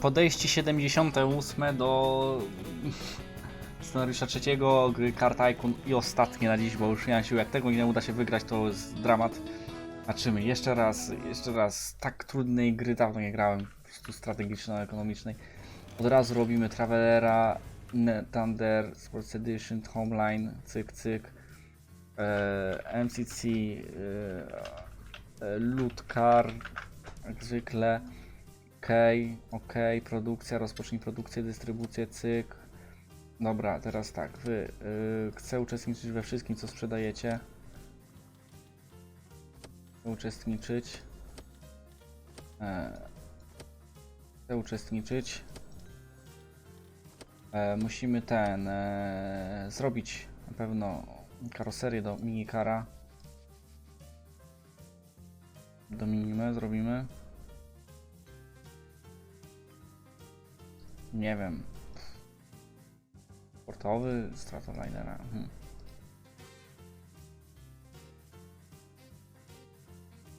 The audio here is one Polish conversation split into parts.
podejście 78 do scenariusza trzeciego, gry Kart Icon i ostatnie na dziś, bo już nie mam sił. Jak tego nie uda się wygrać, to jest dramat. Zobaczymy, jeszcze raz, jeszcze raz. Tak trudnej gry dawno nie grałem, po prostu strategiczno-ekonomicznej. Od razu robimy Travelera, Thunder, Sports Edition, Homeline, cyk, cyk. E, MCC, e, e, Loot Car, jak zwykle. OK, OK, produkcja, rozpocznij produkcję, dystrybucję, cyk. Dobra, teraz tak, wy y, chcę uczestniczyć we wszystkim, co sprzedajecie. Chcę uczestniczyć. E, chcę uczestniczyć. E, musimy ten e, zrobić na pewno karoserię do minikara. Do minimy zrobimy. Nie wiem. Sportowy Stratolinera. Hmm.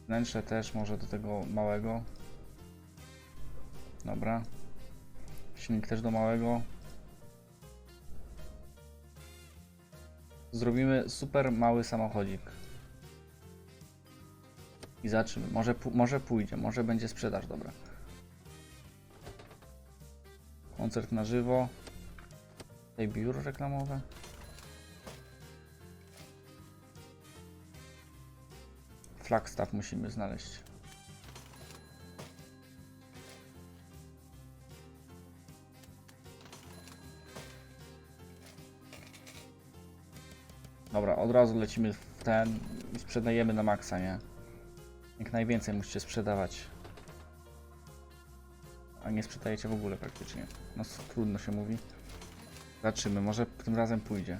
Wnętrze też może do tego małego. Dobra. Silnik też do małego. Zrobimy super mały samochodzik. I zobaczymy. Może, może pójdzie, może będzie sprzedaż dobra. Koncert na żywo. Tutaj biuro reklamowe. Flagstaff musimy znaleźć. Dobra, od razu lecimy w ten i sprzedajemy na maksa, nie? Jak najwięcej musicie sprzedawać. A nie sprzedajecie w ogóle praktycznie. No trudno się mówi. Zobaczymy, może tym razem pójdzie.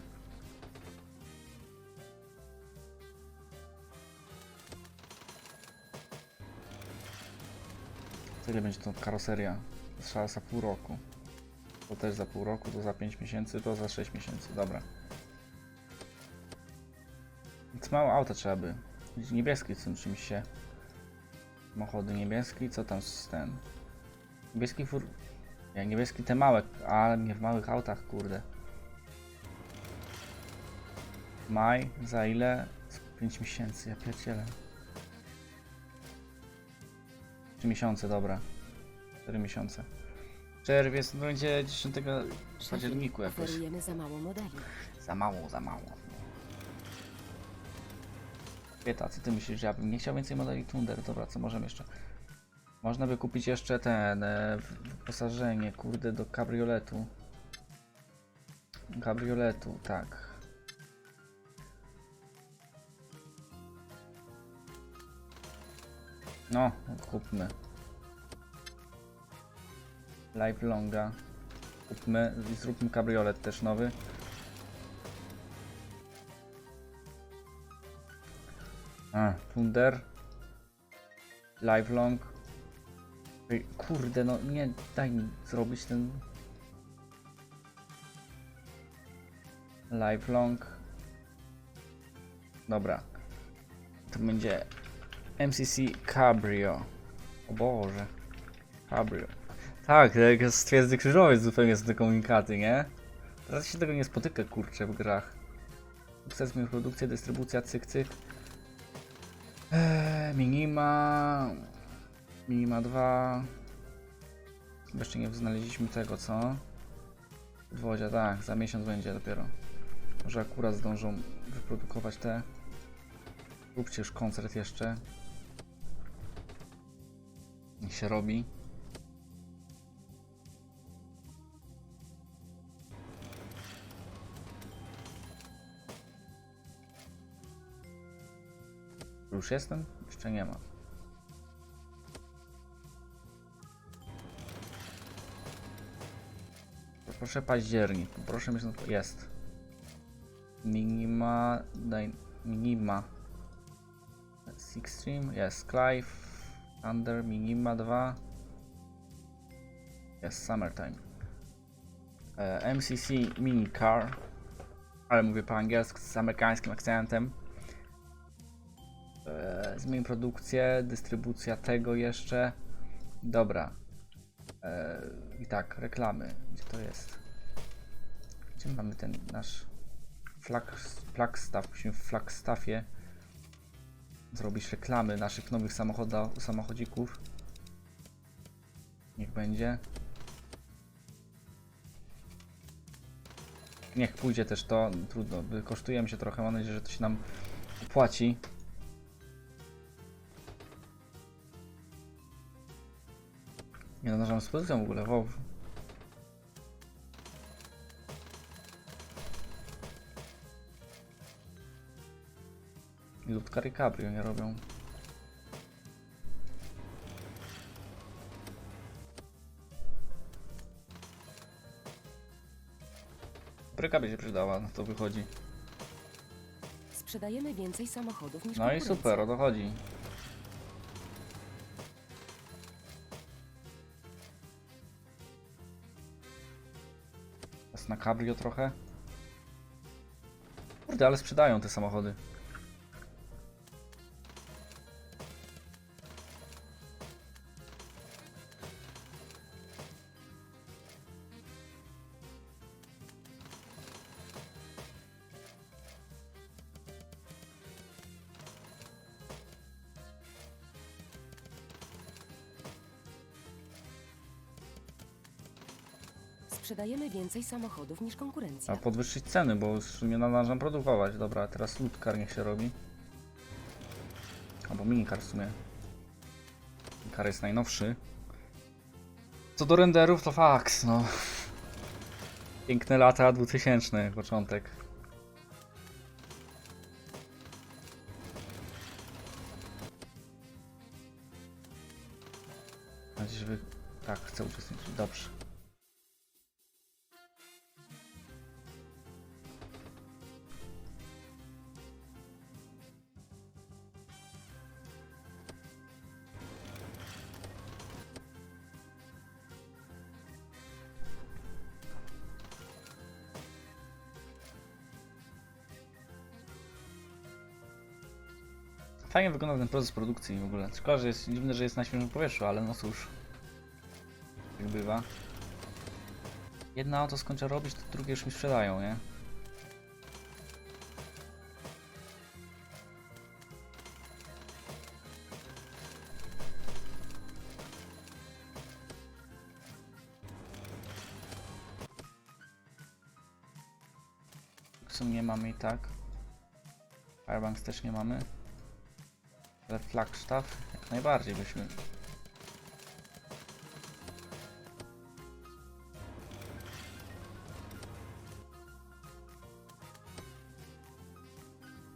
To ile będzie to karoseria? Trzeba za pół roku. To też za pół roku, to za 5 miesięcy, to za 6 miesięcy, dobra. Więc mało auta trzeba by. Niebieski z tym czymś się. Samochody niebieski, co tam z ten? Niebieski fur... Nie, niebieski te małe, ale nie w małych autach, kurde. Maj, za ile? Z 5 miesięcy, ja pierdzielę. 3 miesiące, dobra. 4 miesiące. Czerwiec, no będzie 10 październiku jakoś. Oferujemy za mało modeli. Za mało, za mało. Pieta, co ty myślisz, że ja bym nie chciał więcej modeli Thunder? Dobra, co możemy jeszcze? Można by kupić jeszcze ten e, wyposażenie, kurde, do kabrioletu. Kabrioletu, tak. No, kupmy. Live longa. Kupmy i zróbmy kabriolet też nowy. A, Thunder. Livelong. Kurde, no nie, daj mi zrobić ten... Lifelong. Dobra. To będzie MCC Cabrio. O Boże. Cabrio. Tak, jak jest stwierdzy krzyżowiec zupełnie z te komunikaty, nie? Teraz się tego nie spotyka, kurczę, w grach. Chcemy produkcja, dystrybucja, cyk, cyk. Eee, minima. Minima 2. Jeszcze nie znaleźliśmy tego, co? Podwozia, tak, za miesiąc będzie dopiero. Może akurat zdążą wyprodukować te. Róbcie już koncert jeszcze. Niech się robi. Już jestem? Jeszcze nie ma. Proszę październik. Proszę mieć. Jest. Minima. Daj. Minima. Six Stream. Jest. Clive. Under. Minima 2. Jest. Summertime. E, MCC Mini Car. Ale mówię po angielsku z amerykańskim akcentem. E, zmień produkcję, dystrybucja tego jeszcze. Dobra. E, I tak, reklamy. Gdzie to jest? Gdzie mamy ten nasz flag, flagstaff? Musimy w flagstaffie zrobić reklamy naszych nowych samochoda, samochodzików. Niech będzie. Niech pójdzie też to, trudno, kosztujemy się trochę, mam nadzieję, że to się nam opłaci. Nie nadążam z pozycją w ogóle, wow. Lub Cabrio nie robią. Bryka by się przydała, no to wychodzi. Sprzedajemy więcej samochodów niż No i konkurencja. super, o to chodzi. Cabrio trochę. Kurde, ale sprzedają te samochody. Sprzedajemy więcej samochodów niż konkurencja. Trzeba podwyższyć ceny, bo już nie nadążam produkować. Dobra, teraz ludkar niech się robi. Albo minikar w sumie. Minikar jest najnowszy. Co do renderów to fakt, no. Piękne lata 2000, początek. Fajnie wygląda ten proces produkcji w ogóle. Szkoda, że jest dziwne, że jest na świeżym powietrzu, ale no cóż. Jak bywa. Jedna auto skończę robić, to drugie już mi sprzedają, nie? W sumie mamy i tak. Firebanks też nie mamy. Ale flagstaff jak najbardziej byśmy.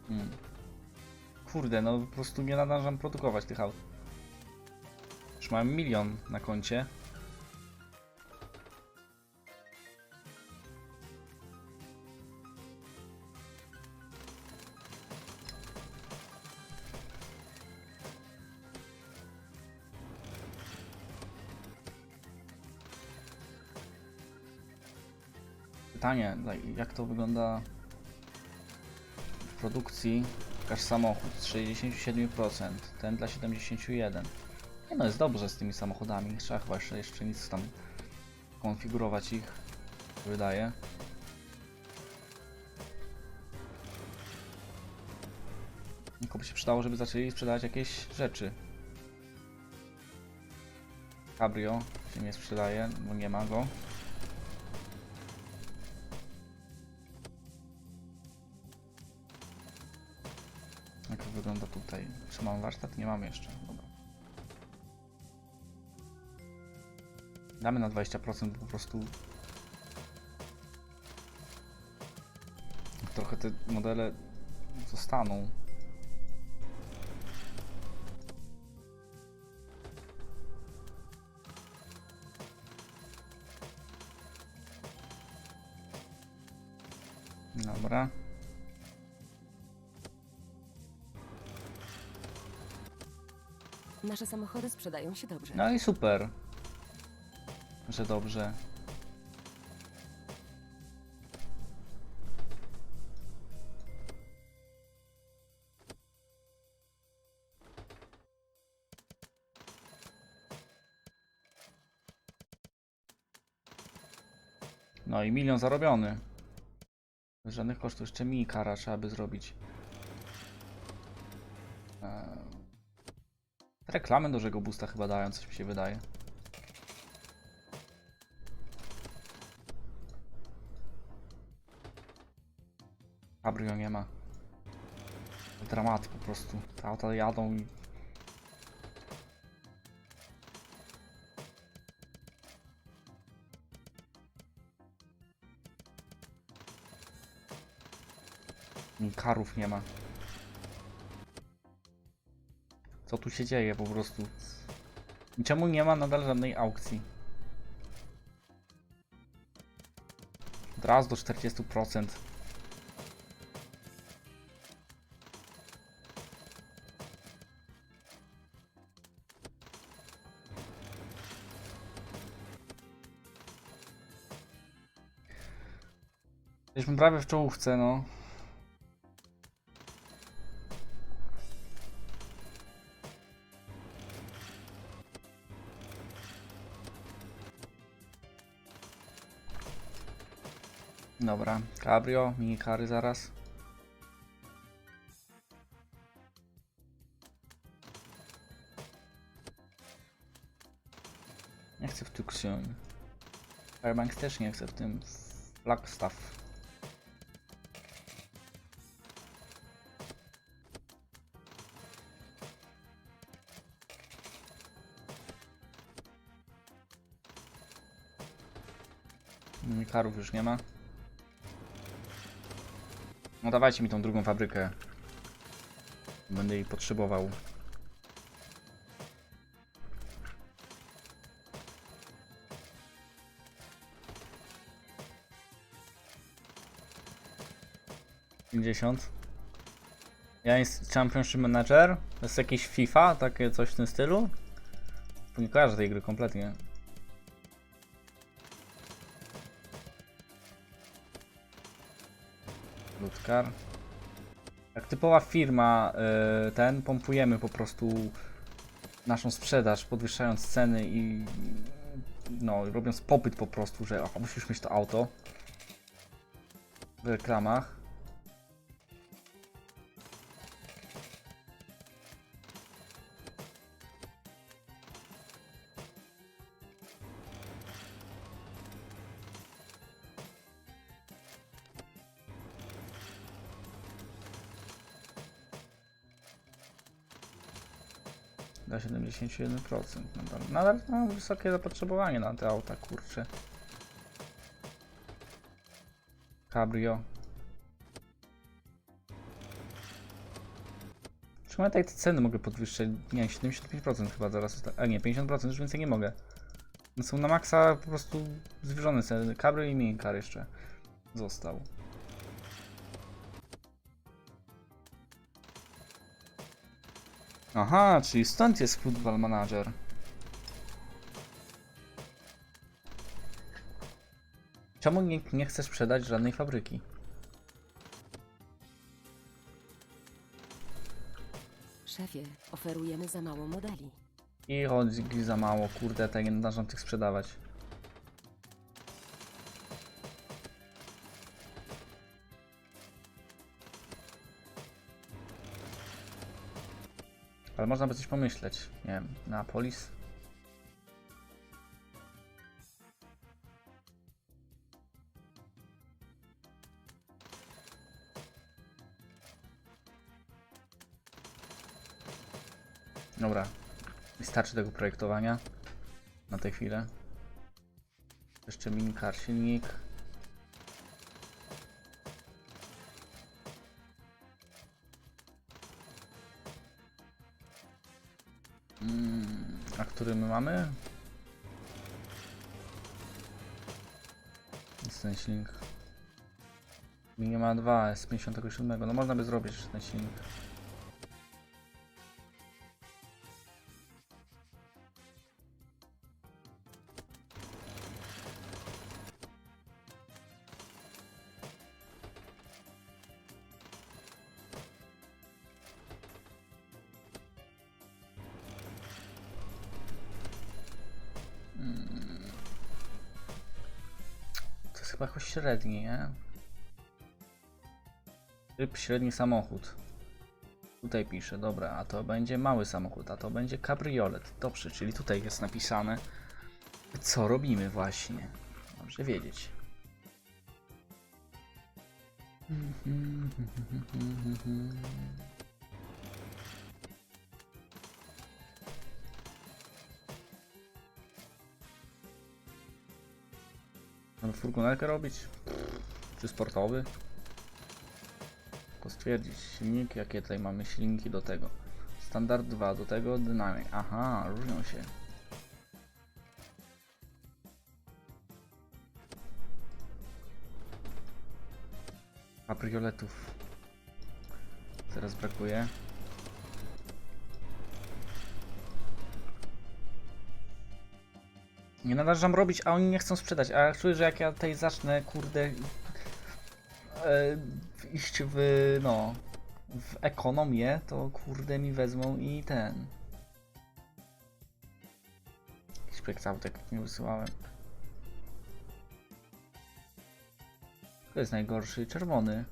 Hmm. Kurde, no po prostu nie nadążam produkować tych aut. Już mam milion na koncie. Pytanie, jak to wygląda w produkcji? Pokaż samochód z 67%, ten dla 71%. Nie no, jest dobrze z tymi samochodami. Trzeba chyba jeszcze, jeszcze nic tam konfigurować ich, wydaje. Tylko by się przydało, żeby zaczęli sprzedawać jakieś rzeczy. Cabrio się nie sprzedaje, bo nie ma go. Wygląda tutaj? Czy mam warsztat? Nie mam jeszcze. Dobra. Damy na 20%, bo po prostu trochę te modele zostaną. Nasze samochody sprzedają się dobrze. No i super. Że dobrze. No i milion zarobiony. Bez żadnych kosztów. Jeszcze mi kara trzeba by zrobić. Reklamy dużego boosta chyba dają, coś mi się wydaje. Cabrio nie ma. Dramat po prostu. Te auta jadą i... I karów nie ma. Tu się dzieje po prostu? I czemu nie ma nadal żadnej aukcji? Od do 40%. Jesteśmy prawie w czołówce, no. Cabrio, mini kary zaraz. Nie chcę w Tucson. Firebanks też nie chcę w tym. Flagstaff. Minikarów już nie ma. No dawajcie mi tą drugą fabrykę. Będę jej potrzebował. Pięćdziesiąt. Ja jest Championship Manager. To jest jakieś FIFA, takie coś w tym stylu. Nie kojarzę tej gry kompletnie. Ludkar. Jak typowa firma, y, ten, pompujemy po prostu naszą sprzedaż, podwyższając ceny i no, robiąc popyt po prostu, że o, musisz mieć to auto w reklamach. Do 71%. Nadal, nadal mam wysokie zapotrzebowanie na te auta, kurczę. Cabrio. Czemu ja tutaj te ceny mogę podwyższać? Nie, 75% chyba zaraz. A nie, 50%, już więcej nie mogę. No są na maksa po prostu zwyżone ceny. Cabrio i mini jeszcze został. Aha, czyli stąd jest Football Manager. Czemu nie, nie chcesz sprzedać żadnej fabryki? Szefie, oferujemy za mało modeli. I chodzi za mało, kurde, te nie należą tych sprzedawać. Ale można by coś pomyśleć. Nie wiem, na polis. Dobra, Wystarczy tego projektowania na tę chwilę. Jeszcze minikar silnik. Mamy? Jest ten silnik. Mini ma 2 z 57. No można by zrobić ten silnik. Średni, nie? Typ średni samochód. Tutaj pisze, dobra, a to będzie mały samochód, a to będzie kabriolet. Dobrze, czyli tutaj jest napisane, co robimy właśnie. Dobrze wiedzieć. Mamy furgonetkę robić? Czy sportowy? Tylko stwierdzić silnik, jakie tutaj mamy silniki do tego. Standard 2, do tego dynamic. Aha, różnią się. Kabrioletów. Teraz brakuje. Nie należam robić, a oni nie chcą sprzedać. A czuję, że jak ja tutaj zacznę, kurde, e, iść w, no, w ekonomię, to kurde mi wezmą i ten. Jakiś projekt autek nie wysyłałem. To jest najgorszy, czerwony.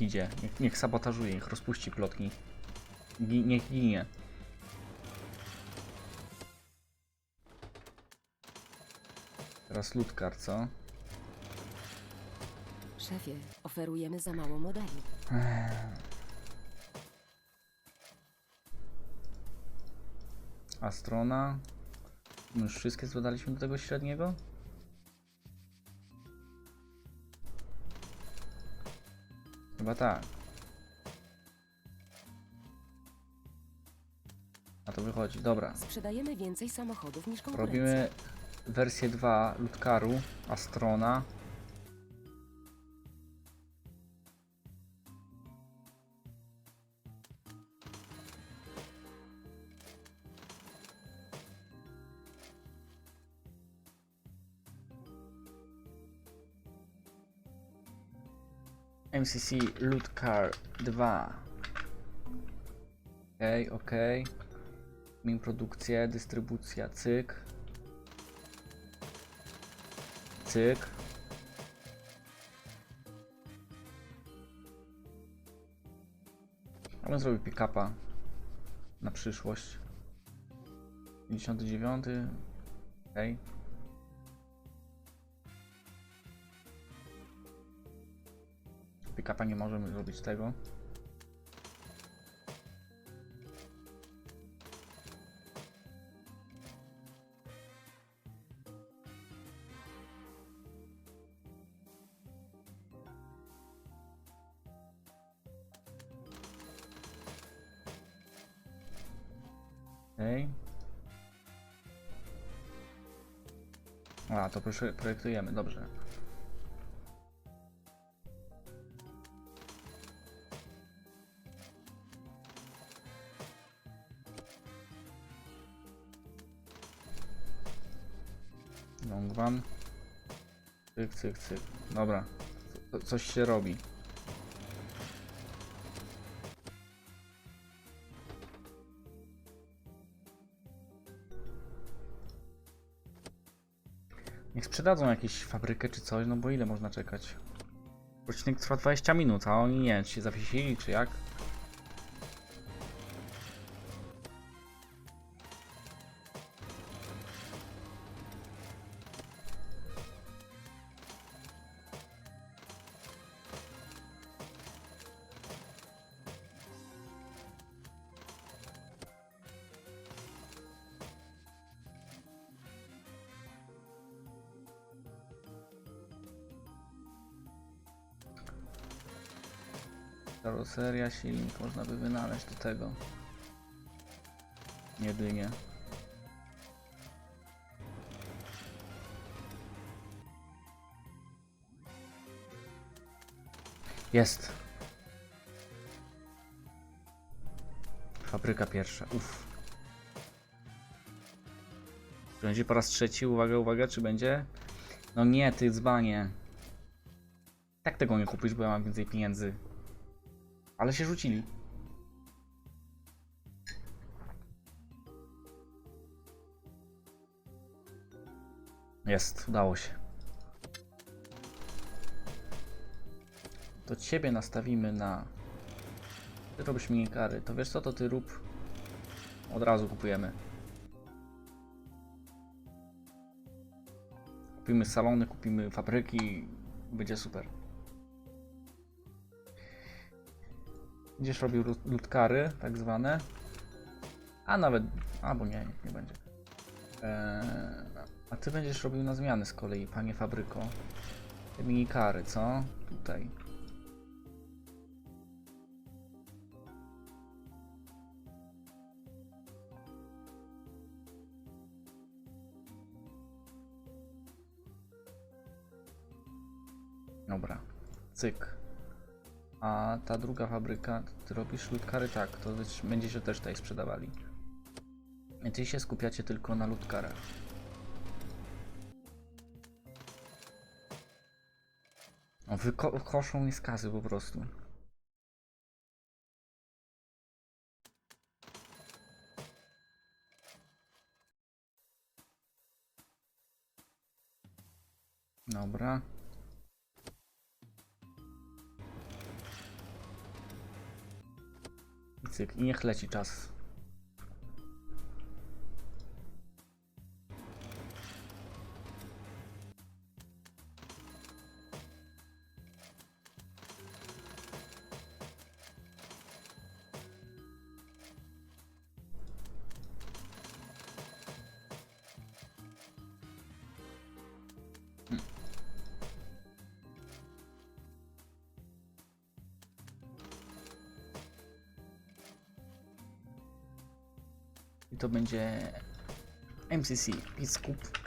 Niech idzie, niech, niech sabotażuje, niech rozpuści plotki. Gi, niech ginie. Teraz ludkar, co? Szefie, oferujemy za mało modeli. Astrona. My już wszystkie dodaliśmy do tego średniego? Chyba tak. A to wychodzi, dobra. Sprzedajemy więcej samochodów niż konkurencja. Robimy wersję 2 Lutkaru, Astrona. MCC Lutkar 2. Okej, okej. Min produkcja, dystrybucja, cyk. Cyk. Ja bym zrobił pick-upa na przyszłość. 59. Okej. Pick-upa nie możemy zrobić tego. Okej. A, to projektujemy, dobrze. Cyk, cyk. Dobra. Co- Coś się robi. Niech sprzedadzą jakąś fabrykę czy coś, no bo ile można czekać? Odcinek trwa 20 minut, a oni nie czy się zawiesili, czy jak? Karoseria, silnik można by wynaleźć do tego. Jedynie. Jest. Fabryka pierwsza. Uff. Będzie po raz trzeci? Uwaga, uwaga, czy będzie? No nie, ty dzbanie. Tak tego nie kupisz, bo ja mam więcej pieniędzy. Ale się rzucili. Jest, udało się. To ciebie nastawimy na... Ty robisz mi kary. To wiesz co, to ty rób. Od razu kupujemy. Kupimy salony, kupimy fabryki. Będzie super. Będziesz robił lut- lutkary, tak zwane. A nawet... Albo nie, nie będzie. Eee, a ty będziesz robił na zmiany z kolei, panie fabryko. Te minikary, co? Tutaj. Dobra, cyk. A ta druga fabryka, ty robisz lutkary? Tak, to być- będziecie też tutaj sprzedawali. Ty się skupiacie tylko na lutkarach. O, wyko- koszą mi skazy po prostu. Dobra. I niech leci czas. To będzie MCC, biskup.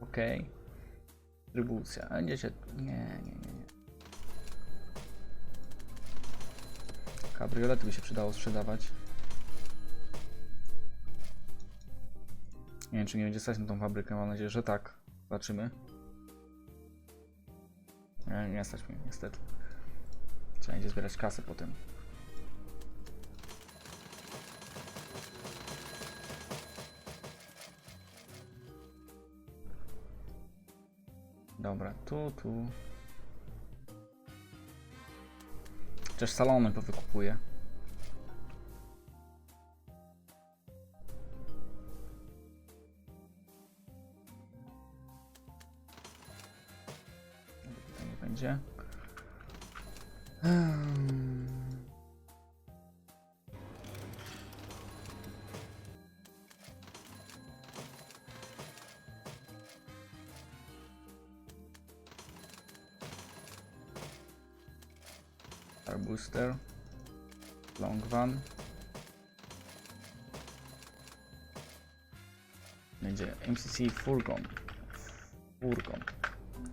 Ok. Dystrybucja. A Będziecie. Nie, nie, nie, nie. Kabriolety by się przydało sprzedawać. Nie wiem, czy nie będzie stać na tą fabrykę. Mam nadzieję, że tak. Zobaczymy. Nie, nie stać mnie, niestety. Trzeba będzie zbierać kasę potem. Dobra, tu, tu. Chociaż salony powykupuję. MCC Furgon. Furgon.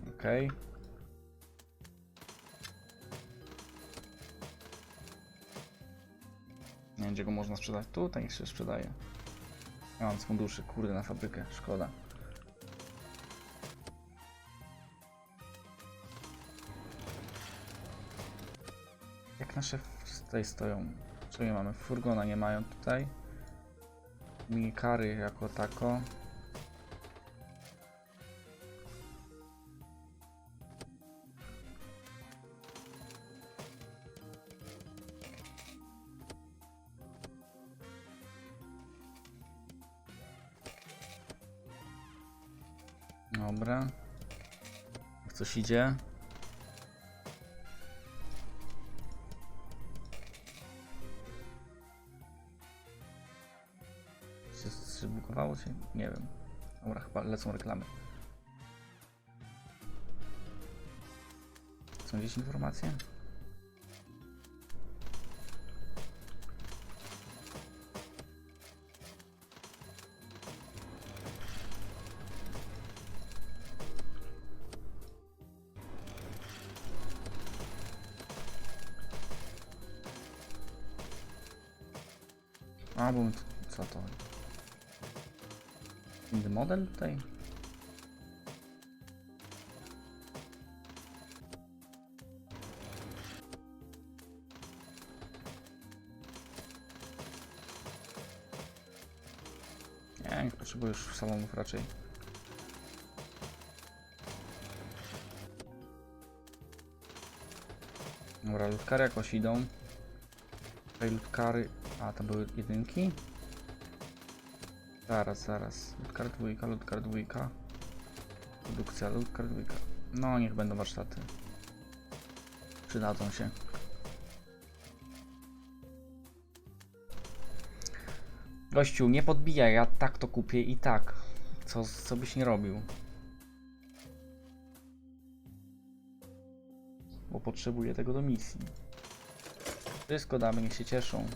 Ok. Nie wiem, gdzie go można sprzedać. Tutaj się sprzedaje. Ja mam z funduszy, kurde, na fabrykę. Szkoda. Jak nasze tutaj stoją? Co nie mamy? Furgona nie mają tutaj. Minikary jako tako. Coś idzie? Się zbugowało się? Nie wiem. Dobra, chyba lecą reklamy. Są gdzieś informacje? model tutaj? Nie, nie potrzebujesz salonów raczej. Dobra, lutkary jakoś idą. Tutaj lutkary... A, to były jedynki? Zaraz, zaraz. Ludkar dwójka, ludkar dwójka. Produkcja, ludkar dwójka. No, niech będą warsztaty. Przydadzą się. Gościu, nie podbijaj, ja tak to kupię i tak. Co, co byś nie robił? Bo potrzebuję tego do misji. Wszystko damy, niech się cieszą.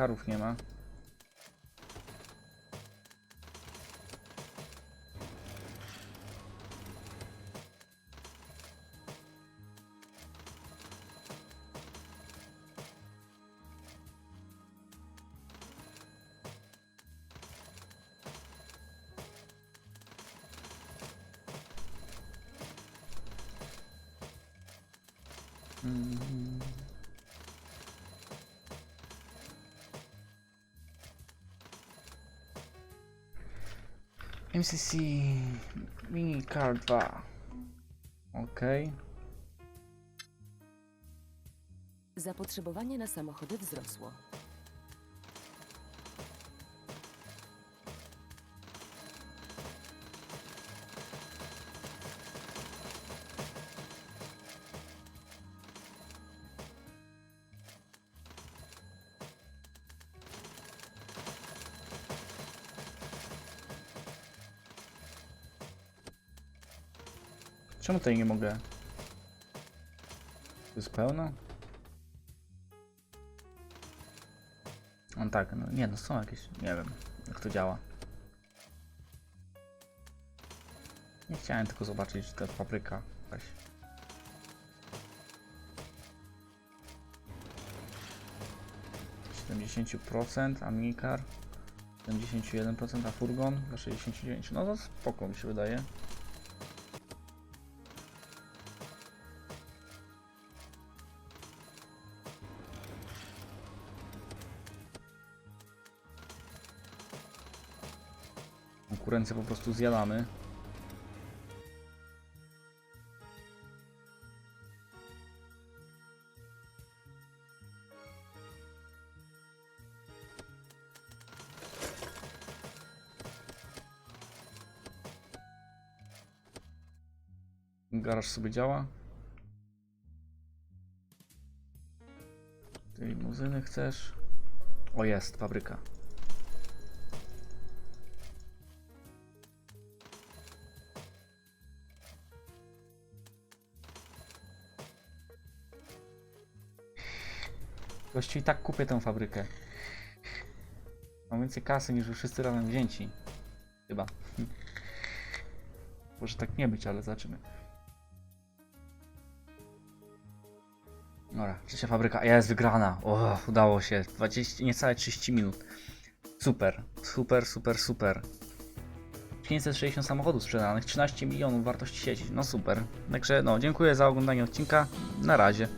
Karów nie ma. Mhm. MCC Mini Car 2. Okej. Zapotrzebowanie na samochody wzrosło. Czemu tutaj nie mogę? To jest pełno? No tak, no nie no są jakieś, nie wiem jak to działa. Nie chciałem tylko zobaczyć ta fabryka jakaś. procent a minikar 71%, a furgon za 69%. No to spoko mi się wydaje. Konkurencję po prostu zjadamy. Garaż sobie działa. Ty limuzyny chcesz? O jest, fabryka. I tak kupię tę fabrykę. Mam więcej kasy niż wy wszyscy razem wzięci. Chyba. Może tak nie być, ale zobaczymy. Dobra, trzecia fabryka. Jest wygrana. O, udało się. 20, niecałe 30 minut. Super, super, super, super. 560 samochodów sprzedanych, 13 milionów wartości sieci. No super. Także no, dziękuję za oglądanie odcinka. Na razie.